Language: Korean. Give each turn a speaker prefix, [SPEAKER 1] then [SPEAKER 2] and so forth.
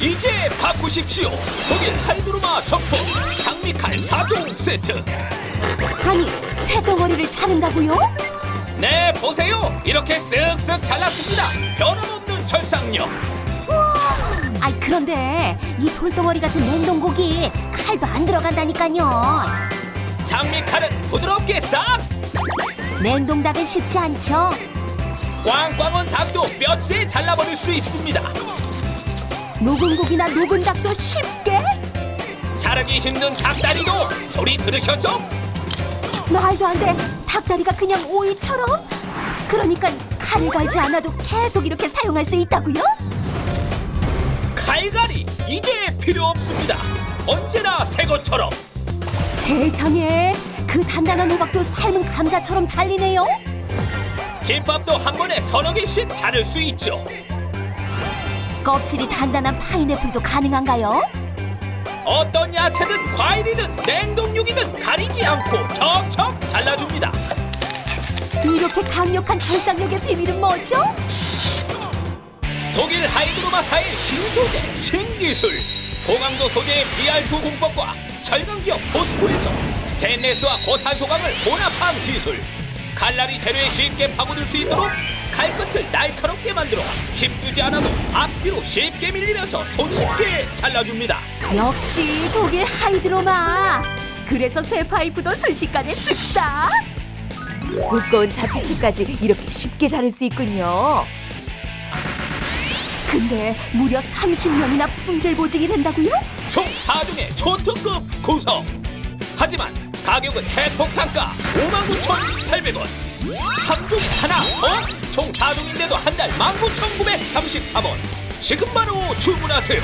[SPEAKER 1] 이제 바꾸십시오. 독일 칼두르마 정품 장미칼 4종 세트.
[SPEAKER 2] 아니, 새 덩어리를 자른다고요?
[SPEAKER 1] 네, 보세요. 이렇게 쓱쓱 잘랐습니다. 변함없는 절상력.
[SPEAKER 2] 아이, 그런데 이 돌덩어리 같은 냉동고기 칼도 안 들어간다니까요.
[SPEAKER 1] 장미칼은 부드럽게 싹.
[SPEAKER 2] 냉동닭은 쉽지 않죠?
[SPEAKER 1] 꽝꽝한 닭도 뼈째 잘라버릴 수 있습니다.
[SPEAKER 2] 녹은 고기나 녹은 닭도 쉽게?
[SPEAKER 1] 자르기 힘든 닭다리도 소리 들으셨죠?
[SPEAKER 2] 말도 안 돼. 닭다리가 그냥 오이처럼? 그러니까 칼을 갈지 않아도 계속 이렇게 사용할 수 있다고요?
[SPEAKER 1] 칼갈이 이제 필요 없습니다. 언제나 새 것처럼.
[SPEAKER 2] 세상에 그 단단한 호박도 삶은 감자처럼 잘리네요.
[SPEAKER 1] 김밥도 한 번에 서너 개씩 자를 수 있죠.
[SPEAKER 2] 껍질이 단단한 파인애플도 가능한가요?
[SPEAKER 1] 어떤 야채든 과일이든 냉동육이든 가리지 않고 척척 잘라줍니다.
[SPEAKER 2] 이렇게 강력한 절상력의 비밀은 뭐죠?
[SPEAKER 1] 독일 하이드로마사의 신소재, 신기술. 고강도 소재의 BR2 공법과 절강기업 포스코에서 스테인레스와 고탄 소강을 혼합한 기술. 칼날이 재료에 쉽게 파고들 수 있도록 칼끝을 날카롭게 만들어 힘주지 않아도 앞뒤로 쉽게 밀리면서 손쉽게 잘라줍니다.
[SPEAKER 2] 역시 독일 하이드로마. 그래서 새 파이프도 순식간에 쓱싹.
[SPEAKER 3] 두꺼운 자취치까지 이렇게 쉽게 자를 수 있군요.
[SPEAKER 2] 근데 무려 30년이나 품질 보증이 된다고요?
[SPEAKER 1] 총 4종의 초특급 구성 하지만 가격은 핵폭탄가 59,800원. 3종 하나 어? 총 4종인데도 한 달 19,933원. 지금 바로 주문하세요